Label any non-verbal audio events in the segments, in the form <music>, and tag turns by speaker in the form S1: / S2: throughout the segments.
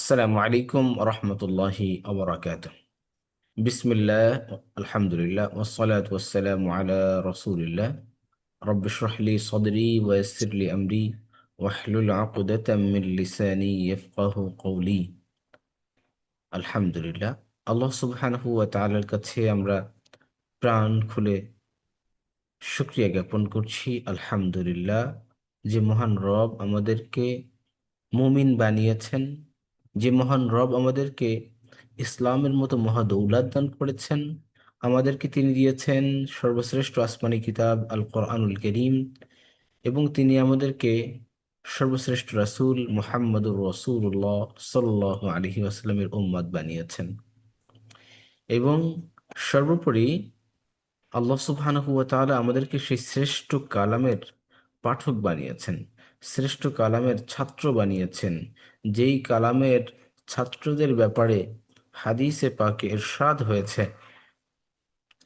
S1: আসসালামু আলাইকুম রহমতুল্লাহি আবরাকাত বিসমিল্লাহ আলহামদুলিল্লাহ ওসলাত ওসালাম আলা রসুলিল্লাহ রব্বশরহলি সদরি ওয়াসিরলি আমরি ওয়াহলুল আকুদাতাম মিন লিসানি ইয়াফকাহু কওলি আলহামদুলিল্লাহ আল্লাহ সুবহানাহু ওয়া তাআলার কাছে আমরা প্রাণ খুলে শুকরিয়া জ্ঞাপন করছি। আলহামদুলিল্লাহ, যে মহান রব আমাদেরকে মুমিন বানিয়েছেন, যে মহান রব আমাদেরকে ইসলামের মতো মহাদৌলাত দান করেছেন। আমাদেরকে তিনি দিয়েছেন সর্বশ্রেষ্ঠ আসমানি কিতাব আল কোরআনুল করিম, এবং তিনি আমাদেরকে সর্বশ্রেষ্ঠ রাসূল মুহাম্মদুর রসুল্লাহ সাল্লাহ আলহি আসলামের উম্মত বানিয়েছেন। এবং সর্বোপরি আল্লাহ সুবহানাহু ওয়া তাআলা আমাদেরকে সেই শ্রেষ্ঠ কালামের পাঠক বানিয়েছেন। শ্রেষ্ঠ কালামের ছাত্র বানিয়েছেন যেই কালামের ছাত্রদের ব্যাপারে হাদিসে পাকে ইরশাদ হয়েছে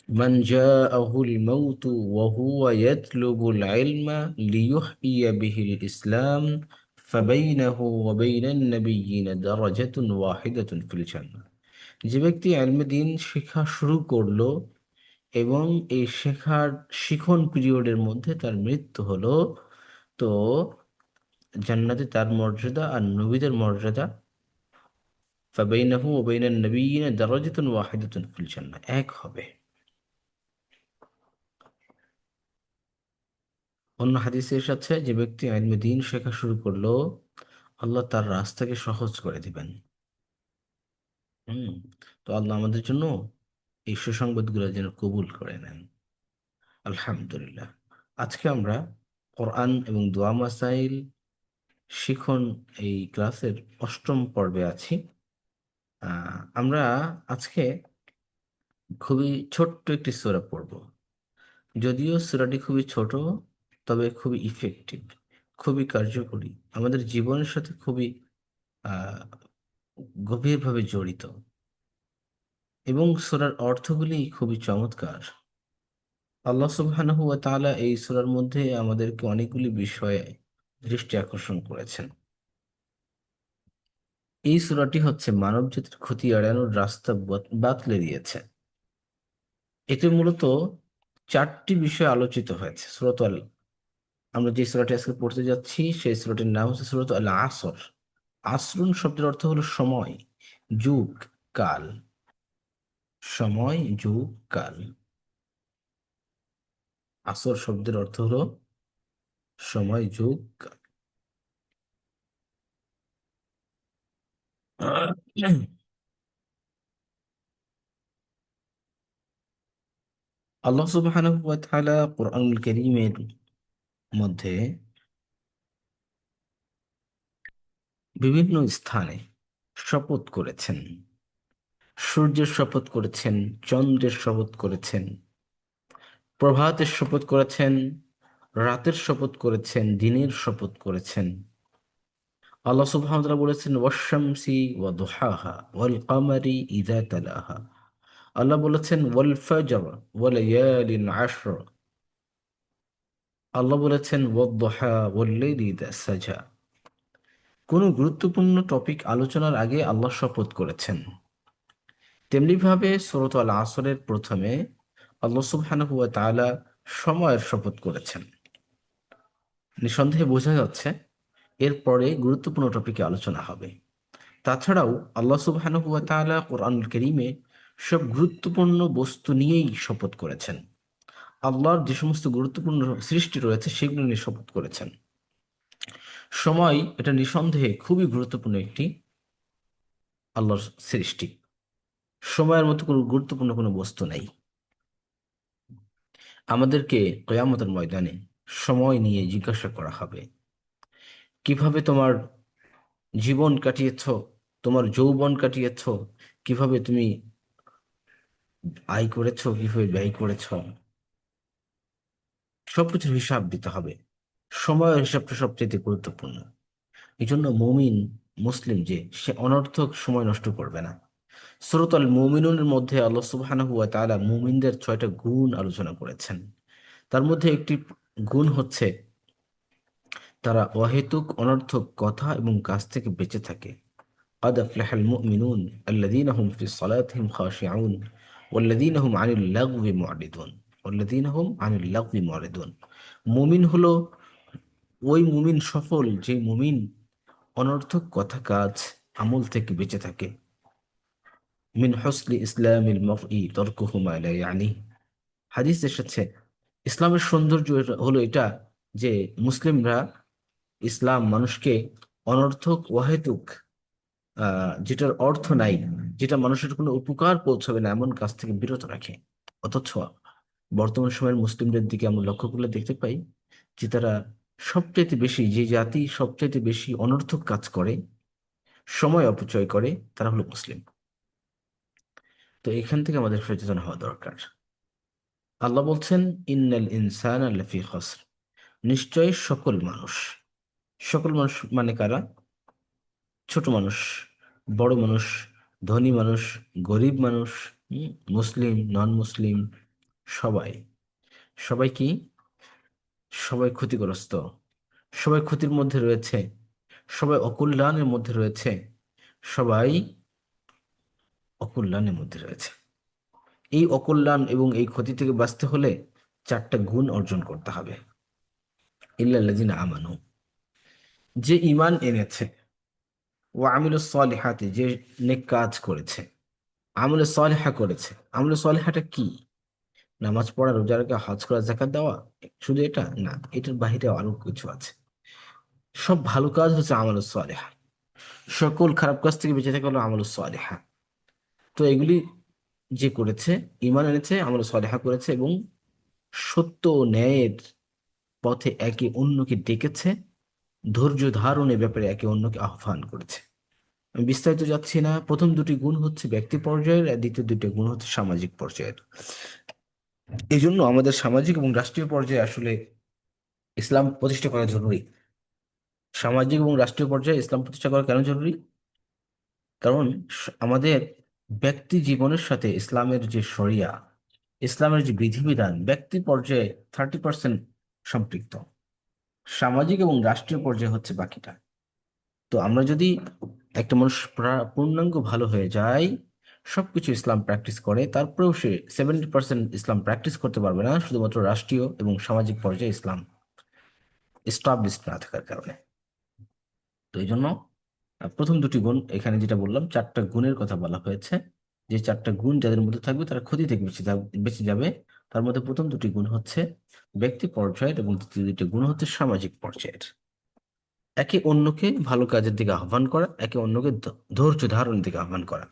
S1: من جاءه الموت وهو يطلب العلم ليحيي به الإسلام فبينه وبين النبيين درجة واحدة في الجنة যে ব্যক্তি আলমে দিন শেখা শুরু করলো এবং এই শেখার শিখন পিরিয়ডের মধ্যে তার মৃত্যু হলো তো জান্নাতে তার মর্যাদা আর নবীদের মর্যাদা। ফাবাইনাহু ওয়া বাইনান নাবিয়িনা দারাজাতুন ওয়াহিদাতুন ফিল জান্নাহ। এক হবে। অন্য হাদিসে এসেছে যে ব্যক্তি আইলমে দিন শেখা শুরু করল, আল্লাহ তার রাস্তাকে সহজ করে দিবেন। হুম, তো আল্লাহ আমাদের জন্য এই সুসংবাদগুলো যেন কবুল করে নেন। আলহামদুলিল্লাহ। আজকে আমরা কোরআন এবং দোয়া মাসাইল শিখন এই ক্লাসের অষ্টম পর্বে আছি। আমরা আজকে খুবই ছোট্ট একটি সুরা পড়ব। যদিও সুরাটি খুবই ছোট, তবে খুবই ইফেক্টিভ খুবই কার্যকরী, আমাদের জীবনের সাথে খুবই গভীরভাবে জড়িত। এবং সুরার অর্থগুলি খুবই চমৎকার। আল্লাহ সুবহানাহু ওয়া তাআলা এই সূরার মধ্যে আমাদেরকে অনেকগুলি বিষয়ে দৃষ্টি আকর্ষণ করেছেন। এই সূরাটি হচ্ছে মানব জাতির ক্ষতি এড়ানোর রাস্তা বাতলে দিয়েছে। এতে মূলত চারটি বিষয় আলোচিত হয়েছে। সুরত আল আমরা যে সূরাটি আজকে পড়তে যাচ্ছি, সেই সূরাটির নাম হচ্ছে সুরত আল আসর। আসরুন শব্দের অর্থ হলো সময়, যুগ, কাল। সময়, যুগ, কাল। আসর শব্দের অর্থ হলো সময় যুগ আল্লাহ সুবহানাহু ওয়া তাআলা কারীমের মধ্যে বিভিন্ন স্থানে শপথ করেছেন। সূর্যের শপথ করেছেন, চন্দ্রের শপথ করেছেন, প্রভাতের শপথ করেছেন রাতের শপথ করেছেন, দিনের শপথ করেছেন। আল্লাহ সুবহানাহু বলেছেন ওয়াশামসি ওয়া দুহাহা ওয়াল কামারি তালাহা। আল্লাহ বলেছেন, ওয়াল ফাজর আশর। আল্লাহ বলেছেন ওয়াদ-দুহা ওয়াল লাইলি ইযা সাজা। কোনো গুরুত্বপূর্ণ টপিক আলোচনার আগে আল্লাহ শপথ করেছেন। তেমনিভাবে সুরত আল আসরের প্রথমে আল্লাহ সুবহানাহু ওয়া তাআলা সময়ের শপথ করেছেন। নিঃসন্দেহে বোঝা যাচ্ছে এরপরে গুরুত্বপূর্ণ টপিকে আলোচনা হবে। তাছাড়াও আল্লাহ তাআলা কোরআনুল কারীমে সব গুরুত্বপূর্ণ বস্তু নিয়েই শপথ করেছেন। আল্লাহর যে সমস্ত গুরুত্বপূর্ণ সৃষ্টি রয়েছে সেগুলো নিয়ে শপথ করেছেন। সময় এটা নিঃসন্দেহে খুবই গুরুত্বপূর্ণ একটি আল্লাহর সৃষ্টি। সময়ের মতো কোনো গুরুত্বপূর্ণ কোনো বস্তু নেই। আমাদেরকে কয়ামতের ময়দানে সময় নিয়ে জিজ্ঞাসা করা হবে। কীভাবে তোমার জীবন কাটিয়েছ? তোমার যৌবন কাটিয়েছ? কীভাবে তুমি আয় করেছ? কীভাবে ব্যয় করেছ? সবকিছুর হিসাব দিতে হবে। সময়ের হিসাবটা সবচেয়ে গুরুত্বপূর্ণ। এই জন্য মমিন মুসলিম যে, সে অনর্থক সময় নষ্ট করবে না। সুরতল মুমিনুনের মধ্যে আল্লাহ তাআলা মুমিনদের ছয়টা গুণ আলোচনা করেছেন। তার মধ্যে একটি গুণ হচ্ছে তারা অহেতুক অনর্থক কথা এবং কাজ থেকে বেঁচে থাকে قد أفلح المؤمنون الذين هم في صلاتهم خاشعون والذين هم عن اللغو معرضون والذين هم عن اللغو معرضون মুমিন হলো ওই মুমিন সফল যে মুমিন অনর্থক কথা কাজ আমল থেকে বেঁচে থাকে মিন হসলি ইসলামিল মফই তর্কহু মা লা ইয়ানি হাদিস এসেছে ইসলামের সৌন্দর্য হলো এটা যে মুসলিমরা ইসলাম মানুষকে অনর্থক ওয়াহেতুক যেটার অর্থ নাই, যেটা মানুষের কোনো উপকার পৌঁছাবে না, এমন কাজ থেকে বিরত রাখে। অথচ বর্তমান সময়ের মুসলিমদের দিকে আমরা লক্ষ্য করলে দেখতে পাই যে তারা সবচাইতে বেশি যে জাতি সবচাইতে বেশি অনর্থক কাজ করে, সময় অপচয় করে, তারা হলো মুসলিম। তো এখান থেকে আমাদের সচেতন হওয়া দরকার। আল্লাহ বলছেন, ইন্নাল ইনসান লাফি খসর। নিশ্চয়ই সকল মানুষ। সকল মানুষ মানে কারা? ছোট মানুষ, বড় মানুষ, ধনী মানুষ, গরিব মানুষ মুসলিম নন মুসলিম সবাই। সবাই কি? সবাই ক্ষতিগ্রস্ত। সবাই ক্ষতির মধ্যে রয়েছে। সবাই অকল্যাণের মধ্যে রয়েছে। সবাই অকল্যাণের মধ্যে রয়েছে। এই অকল্যাণ এবং এই ক্ষতি থেকে বাঁচতে হলে চারটা গুণ অর্জন করতে হবে। ইল্লাল্লাযিনা আমানু। যে ইমান এনেছে ও আমিলু সলিহাতে, যে নেক কাজ করেছে আমলে সলেহা করেছে আমলে সলেহাটা কি? নামাজ পড়া, রোজা রাখা, হজ করা জাকাত দেওয়া, শুধু এটা? না, এটার বাহিরে আরও কিছু আছে। সব ভালো কাজ হচ্ছে আমল সলেহা। সকল খারাপ কাজ থেকে বেঁচে থাকা হলো আমল সলেহা। তো এগুলি যে করেছে ইমান এনেছে, আমল সলেহা করেছে এবং সত্য ন্যায়ের পথে একে অন্যকে ডেকেছে, ধৈর্য ধারণের ব্যাপারে একে অন্যকে আহ্বান করেছে। আমি বিস্তারিত যাচ্ছি না। প্রথম দুটি গুণ হচ্ছে ব্যক্তি পর্যায়ের আর দ্বিতীয় দুটি গুণ হচ্ছে সামাজিক পর্যায়ের। এই জন্য আমাদের সামাজিক এবং রাষ্ট্রীয় পর্যায়ে আসলে ইসলাম প্রতিষ্ঠা করা জরুরি। সামাজিক এবং রাষ্ট্রীয় পর্যায়ে ইসলাম প্রতিষ্ঠা করা কেন জরুরি? কারণ আমাদের ব্যক্তি জীবনের সাথে ইসলামের যে শরিয়া, ইসলামের যে বিধিবিধান, ব্যক্তি পর্যায়ে থার্টি পার্সেন্ট সম্পৃক্ত। সামাজিক এবং রাষ্ট্রীয় পর্যায়ে হচ্ছে বাকিটা। তো আমরা যদি একটা মানুষ পূর্ণাঙ্গ ভালো হয়ে যায়, সবকিছু ইসলাম প্র্যাকটিস করে, তারপরেও সে সেভেন্টি পার্সেন্ট ইসলাম প্র্যাকটিস করতে পারবে না, শুধুমাত্র রাষ্ট্রীয় এবং সামাজিক পর্যায়ে ইসলাম এস্টাবলিশড না থাকার কারণে। তো এই জন্য প্রথম দুটি গুণ এখানে যেটা বললাম, চারটা গুণের কথা বলা হয়েছে। যে চারটা গুণ যাদের মধ্যে থাকবে তারা ক্ষতি থেকে বেঁচে বেঁচে যাবে। তার মধ্যে প্রথম দুটি গুণ হচ্ছে ব্যক্তি পর্যায়ের এবং দ্বিতীয় দুটি গুণ হচ্ছে সামাজিক পর্যায়ের। একে অন্যকে ভালো কাজের দিকে আহ্বান করা, একে অন্যকে ধৈর্য ধারণের দিকে আহ্বান করা।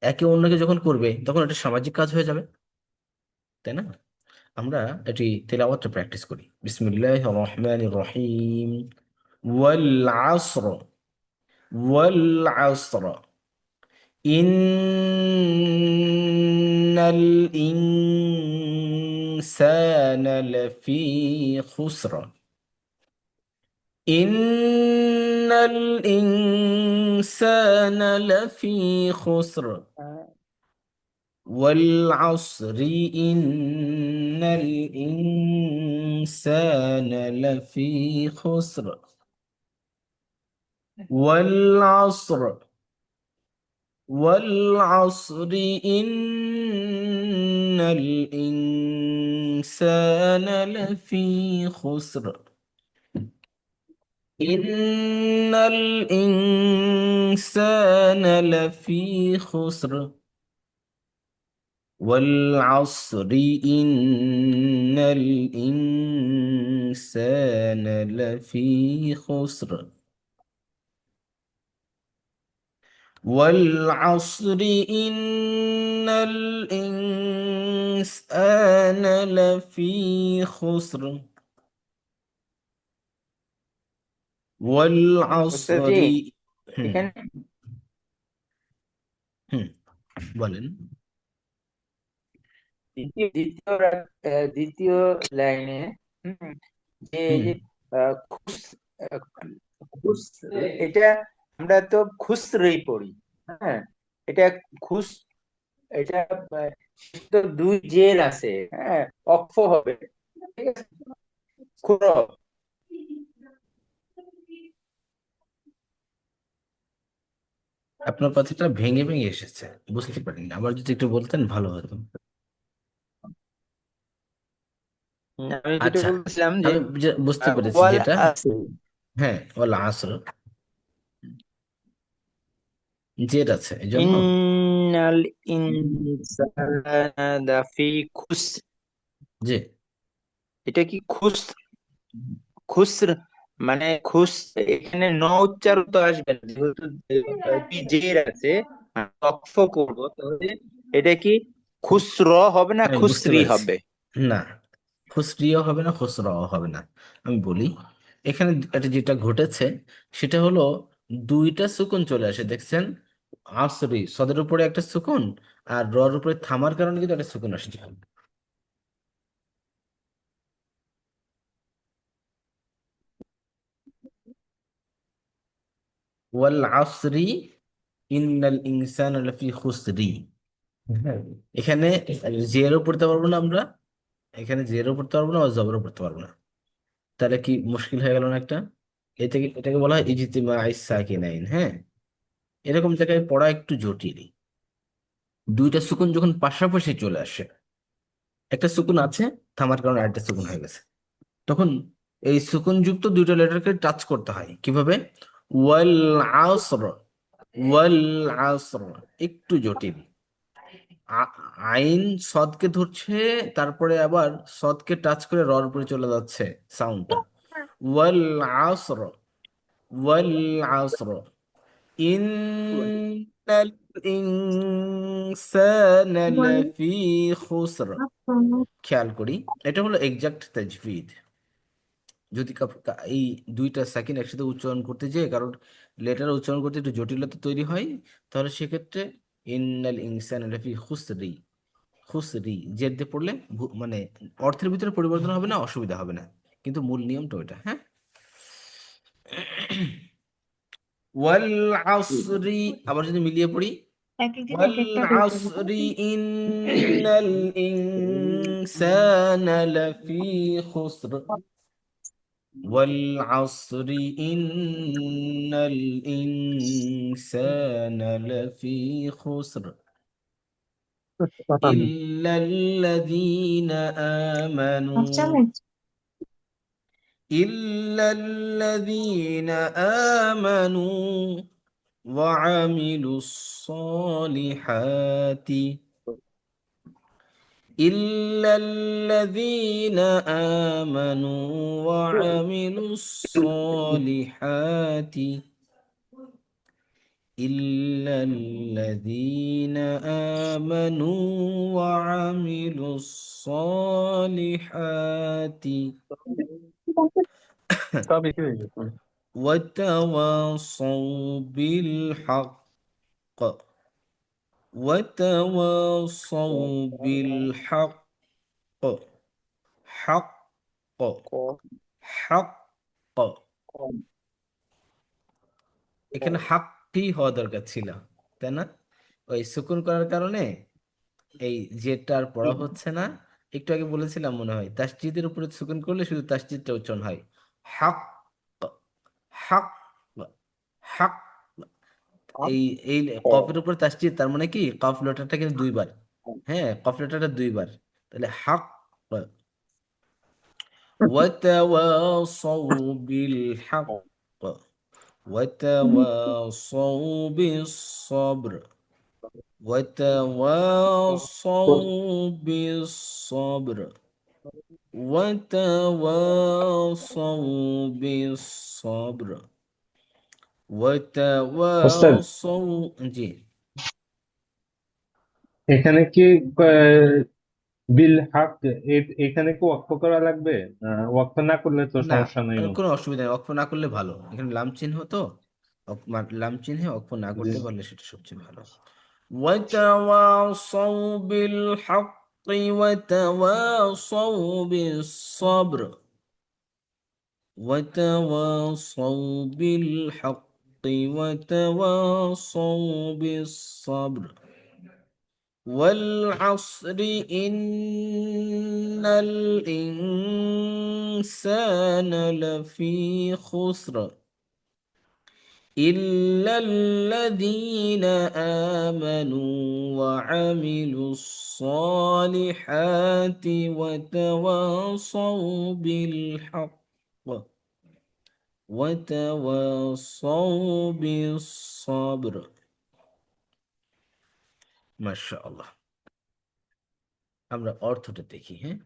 S1: একে অন্যকে যখন করবে, তখন এটা সামাজিক কাজ হয়ে যাবে। তাই না? আমরা এটি তেলাওয়াতটা প্র্যাকটিস করি। বিসমিল্লাহ রহমান রহিম। ওয়াল والعصر. إن الإنسان لفي خسر. إن الإنسان لفي خسر. والعصر. إن الإنسان لفي خسر. والعصر. والعصر إن الإنسان لفي خسر. إن الإنسان لفي خسر. والعصر إن الإنسان لفي خسر. والعصر إن الإنسان لفي خسر والعصر
S2: ওস্তাদজি
S1: হুম
S2: এখানে
S1: হুম বলেন
S2: দ্বিতীয় দ্বিতীয় রা- আহ, দ্বিতীয় লাইনে হুম, যে এই
S1: হুম
S2: যে আহ, খুস আহ, খুস এটা আমরা তো খুসরেই পড়ি হ্যাঁ? এটা খুস এটা তো দুই জেল আছে হ্যাঁ? অক্ষ হবে খুর
S1: আপনার কথাটা ভেঙে ভেঙে এসেছে বুঝতে পারিনি। আবার যদি একটু বলতেন ভালো হতো।
S2: আমি যেটা
S1: আচ্ছা,
S2: বলছিলাম যে
S1: বুঝতে পেরেছি যেটা। হ্যাঁ ওয়াল আসর জেড আছে এই জন্য?
S2: ইন্নাল ইনসানা লাফি খুসর
S1: জি
S2: এটা কি খুস খুসর? মানে খুস এখানে ন উচ্চারণ তো আসবে না। যেহেতু জের আছে অক্ষ করব তাহলে এটা কি খুসর হবে না
S1: বুঝতে
S2: খুসরি
S1: পেরেছি।
S2: হবে?
S1: না খুসরিও হবে না খুসরাও হবে না আমি বলি। এখানে এটা যেটা ঘটেছে সেটা হলো দুইটা সুকুন চলে আসে দেখছেন? আসরি সদের উপরে একটা সুকুন আর রর উপরে থামার কারণে কিন্তু একটা সুকুন আসছে। ওয়াল আসরি, ইন্নাল ইনসানা লাফি খুসরি। এখানে পড়তে পারব না আমরা, এখানে জেরও পড়তে পারব না জবরও পড়তে পারব না। তাহলে কি মুশকিল হয়ে গেল না একটা? এটাকে এটাকে বলা হয় ইজতিমা সাকিনাইন হ্যাঁ? এরকম জায়গায় পড়া একটু জটিল দুইটা সুকুন যখন পাশাপাশি চলে আসে, একটা সুকুন আছে, থামার কারণে আরেকটা সুকুন হয়ে গেছে। তখন এই সুকুন যুক্ত দুইটা লেটারকে টাচ করতে হয়। কীভাবে? ওয়াল আসর ওয়াল আসর একটু জটিল। আইন সদকে ধরছে, তারপরে আবার সদকে টাচ করে রর উপরে চলে যাচ্ছে সাউন্ডটা। ওয়াল আসর ওয়াল আসর ইন্নাল ইনসানা লাফি খুসর খেয়াল করি, এটা হলো এক্সাক্ট তাজভিদ যদি এই দুইটা সেকেন্ড একসাথে উচ্চারণ করতে যেয়ে, কারণ লেটার উচ্চারণ করতে একটু জটিলতা তৈরি হয়, তাহলে সেক্ষেত্রে ইন্নাল ইনসানা লাফি খুসরি খুসরি জেদ দিয়ে পড়লে মানে অর্থের ভিতরে পরিবর্তন হবে না, অসুবিধা হবে না। কিন্তু মূল নিয়মটা ওইটা হ্যাঁ? ওয়াল আসরি <laughs> আবার যদি মিলিয়ে পড়ি
S3: এক একদিন
S1: ওয়াল
S3: এক একটা করে পড়বো
S1: আসরি ইন্নাল ইনসানা লাফি খুসর والعصر إن الإنسان لفي خسر إلا الذين آمنوا
S3: আচ্ছা মিস
S1: إلا الذين آمنوا وعملوا الصالحات إلا الذين آمنوا وعملوا الصالحات إلا الذين آمنوا وعملوا الصالحات <coughs>
S2: সবই কি হয়ে গেছে
S1: وتواصوا بالحق وتواصوا بالحق حق حق এখানে হাক্কি হওয়া দরকার ছিল তাই না ওই সুকুন করার কারণে এই জেডটা আর পড়া হচ্ছে না একটু আগে বলেছিলাম মনে হয় তাসজিদের উপরে সুকুন করলে শুধু তাসজিদটা উচ্চারণ হয় হাক হাক হাক এই এই কফের উপরে তাসজিদ তার মানে কি কফ লেটারটা কিন্তু দুইবার হ্যাঁ কফ লেটারটা দুইবার তাহলে হাক وتواصوا بالحق وتواصوا بالصبر وتواصوا بالصبر وتواصوا بالصبر وتواصوا জি
S4: এখানে কি আহ, বিল হাক এ- এখানে কি ওয়াকফ করা লাগবে আহ, ওয়াকফ না করলে তো
S1: না
S4: সমস্যা নাই
S1: আহ, কোনো অসুবিধা নেই অক্ষ না করলে ভালো এখানে লাম চিহ্ন তো অক- মা- লাম চিহ্নে অক্ষ না করতে পারলে সেটা সবচেয়ে ভালো وتواصوا بالحق وتواصوا بالصبر. وتواصوا بالحق وتواصوا بالصبر. والعصر إن الإنسان لفي خسر. إلا الذين آمنوا وعملوا الصالحات وتواصوا بالحق وتواصوا بالصبر ما شاء الله আমরা অর্থটা দেখি হ্যাঁ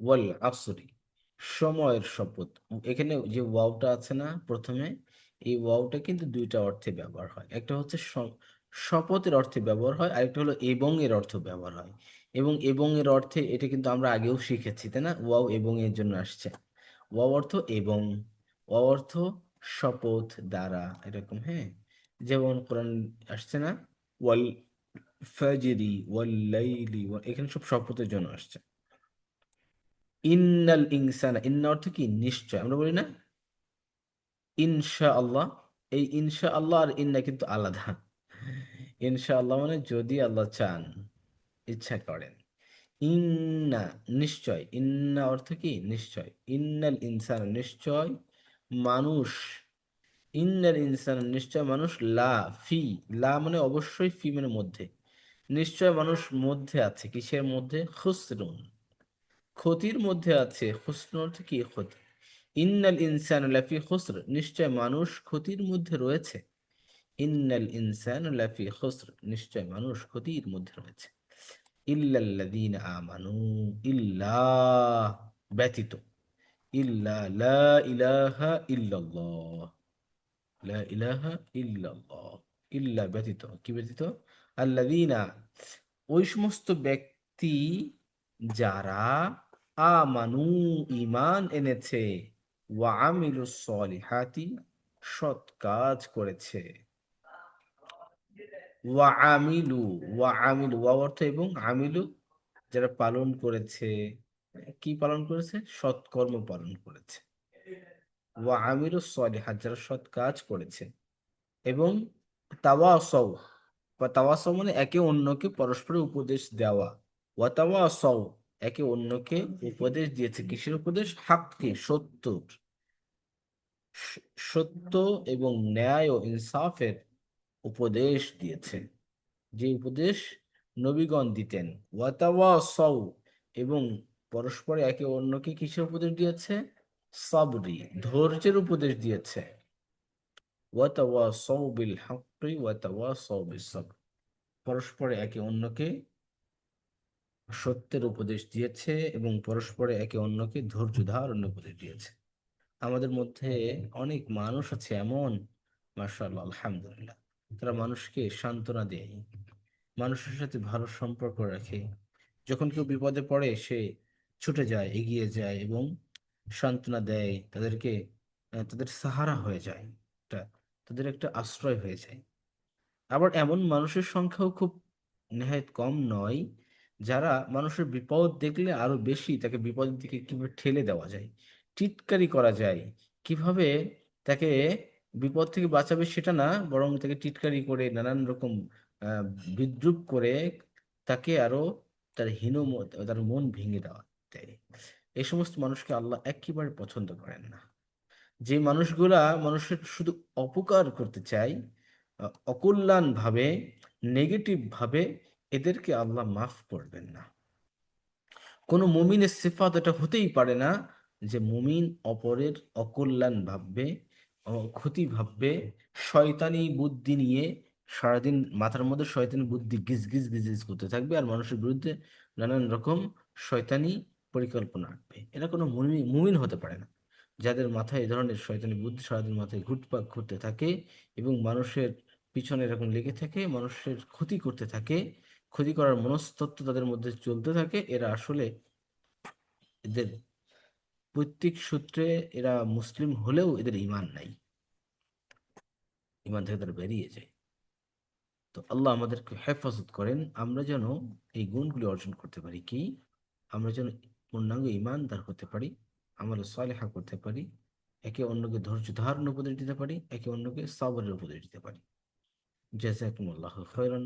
S1: ওয়াল আসরি সময়ের শপথ এখানে যে ওয়াওটা আছে না প্রথমে এই ওয়াওটা কিন্তু দুইটা অর্থে ব্যবহার হয়। একটা হচ্ছে শপথের অর্থে ব্যবহার হয়, আরেকটা হলো এবং এর অর্থ ব্যবহার হয়। এবং এবং এর অর্থে এটা কিন্তু আমরা আগেও শিখেছি, তাই না? ওয়াও এবং এর জন্য আসছে। ওয়াও অর্থ এবং ওয়াও অর্থ শপথ দ্বারা, এরকম হ্যাঁ? যেমন কোরআন আসছে না, ওয়াল ফাজরি, ওয়াল লাইলি এখানে সব শপথের জন্য আসছে। ইন্নাল ইনসানা, ইন্না অর্থ কি? নিশ্চয়। আমরা বলি না ইনশা আল্লাহ এই ইনশা আল্লাহ আর ইন্না কিন্তু আলাদা। ইনশা আল্লাহ মানে যদি আল্লাহ চান, ইচ্ছা করেন। ইন্না নিশ্চয়, ইন্না অর্থ কি? নিশ্চয়। ইন্নাল ইনসান নিশ্চয় মানুষ। ইন্নাল ইনসান নিশ্চয় মানুষ লা, ফি। লা মানে অবশ্যই ফি মানে মধ্যে। নিশ্চয় মানুষ মধ্যে আছে। কিসের মধ্যে? খুসরুন। ক্ষতির মধ্যে আছে। খুসরুন অর্থ কি? ক্ষতি। ইন্নাল ইনসান লাফি খুসর, নিশ্চয় মানুষ ক্ষতির মধ্যে রয়েছে। ইন্নাল ইনসান লাফি খুসর, নিশ্চয় মানুষ ক্ষতির মধ্যে রয়েছে। ইল্লাল্লাযীনা আমানু ইল্লা ব্যতীত। ইল্লা লা ইলাহা ইল্লাল্লাহ। লা ইলাহা ইল্লাল্লাহ। ইল্লা ব্যতীত। কি ব্যতীত? আল্লাযীনা ওই সমস্ত ব্যক্তি যারা আমানু, ঈমান এনেছে ওয়া আমিলুস সলিহাতি সৎ কাজ করেছে। ওয়া আমিলু ওয়া আমিলু ওয়া অর্থ এবং আমিলু যারা পালন করেছে, কি পালন করেছে? সৎকর্ম পালন করেছে। ওয়া আমিলু সলিহাত যারা সৎ কাজ করেছে এবং তাওয়াসৌ বা তাওয়াসৌ মানে একে অন্যকে পরস্পর উপদেশ দেওয়া। ওয়া তাওয়াসৌ একে অন্যকে উপদেশ দিয়েছে। কিসের উপদেশ? হাক্কি, সত্যর। সত্য এবং ন্যায় ও ইনসাফের উপদেশ দিয়েছে। যে উপদেশ নবীগণ দিতেন। ওয়াতাওয়াসাউ এবং পরস্পরে একে অন্যকে কিসের উপদেশ দিয়েছে? সাবরি, ধৈর্যের উপদেশ দিয়েছে। ওয়াতাওয়াসাউ বিল হাক্কি, ওয়াতাওয়াসাউ বিস সাবর পরস্পরে একে অন্যকে সত্যের উপদেশ দিয়েছে এবং পরস্পরে একে অন্যকে ধৈর্য ধারণের উপদেশ দিয়েছে। আমাদের মধ্যে অনেক মানুষ আছে এমন, মাশাআল্লাহ, আলহামদুলিল্লাহ। তারা মানুষকে সান্ত্বনা দেয়, মানুষের সাথে ভালো সম্পর্ক রাখে। যখন কেউ বিপদে পড়ে, সে ছুটে যায়, এগিয়ে যায় এবং সান্ত্বনা দেয়, তাদেরকে তাদের সাহারা হয়ে যায়। তাদের একটা আশ্রয় হয়ে যায়। আবার এমন মানুষের সংখ্যাও খুব নেহায়েত কম নয় যারা মানুষের বিপদ দেখলে আরও বেশি তাকে বিপদের দিকে কীভাবে ঠেলে দেওয়া যায় টিটকারি করা যায়, কীভাবে তাকে বিপদ থেকে বাঁচাবে সেটা না, বরং তাকে টিটকারি করে নানান রকম বিদ্রুপ করে তাকে আরও তার হীন তার মন ভেঙে দেওয়া দেয়। এই সমস্ত মানুষকে আল্লাহ একেবারে পছন্দ করেন না। যে মানুষগুলা মানুষের শুধু অপকার করতে চায় অকল্যাণ ভাবে নেগেটিভ ভাবে এদেরকে আল্লাহ মাফ করবেন না। কোনো মুমিনের সিফাত এটা হতেই পারে না যে মুমিন অপরের অকল্যাণ ভাববে ক্ষতি ভাববে, শয়তানি বুদ্ধি নিয়ে সারাদিন মাথার মধ্যে শয়তানি বুদ্ধি গিজ গিজ গিজ করতে থাকবে আর মানুষের বিরুদ্ধে নানান রকম শয়তানি পরিকল্পনা আঁকবে। এরা কোনো মুমিন হতে পারে না। যাদের মাথায় এই ধরনের শয়তানি বুদ্ধি সারাদিন মাথায় ঘুরপাক ঘুরতে থাকে এবং মানুষের পিছনে এরকম লেগে থাকে, মানুষের ক্ষতি করতে থাকে ক্ষতি করার মনস্তত্ত্ব তাদের মধ্যে চলতে থাকে। এরা আসলে এদের পৈতৃক সূত্রে এরা মুসলিম হলেও এদের ঈমান নাই। ঈমান থেকে তারা বেরিয়ে যায়। তো আল্লাহ আমাদেরকে হেফাজত করেন, আমরা যেন এই গুণগুলি অর্জন করতে পারি। কি? আমরা যেন পূর্ণাঙ্গ ঈমানদার হতে পারি, আমলে সালেহা করতে পারি, একে অন্যকে ধৈর্য ধারণ উপদেশ দিতে পারি, একে অন্যকে সাবরের উপদেশ দিতে পারি। জাযাকুমুল্লাহু খাইরান